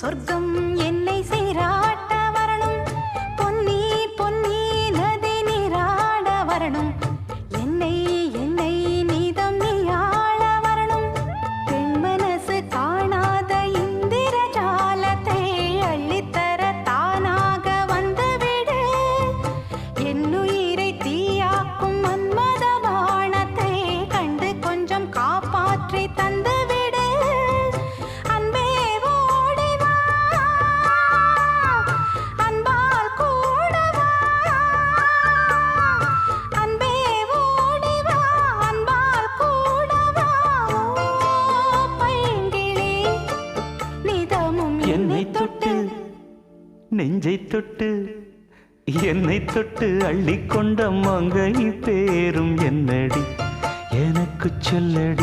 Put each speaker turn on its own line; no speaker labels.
சொர்க்கம் என்னை சீராட்ட வரணும். பொன்னி பொன்னி நதி நீராட வரணும். என்னை என்னை நீதம் நீயாள வரணும். பெண் மனசு காணாத இந்திர ஜாலத்தை அள்ளித்தர தானாக வந்துவிடு. என்னுயிரை தீயாக்கும் மன்மத வானத்தை கண்டு கொஞ்சம் காப்பாற்றி தந்துவிடு.
நெஞ்சை தொட்டு என்னை தொட்டு அள்ளிக்கொண்ட மங்கை பேரும் என்னடி? எனக்கு சொல்லடி.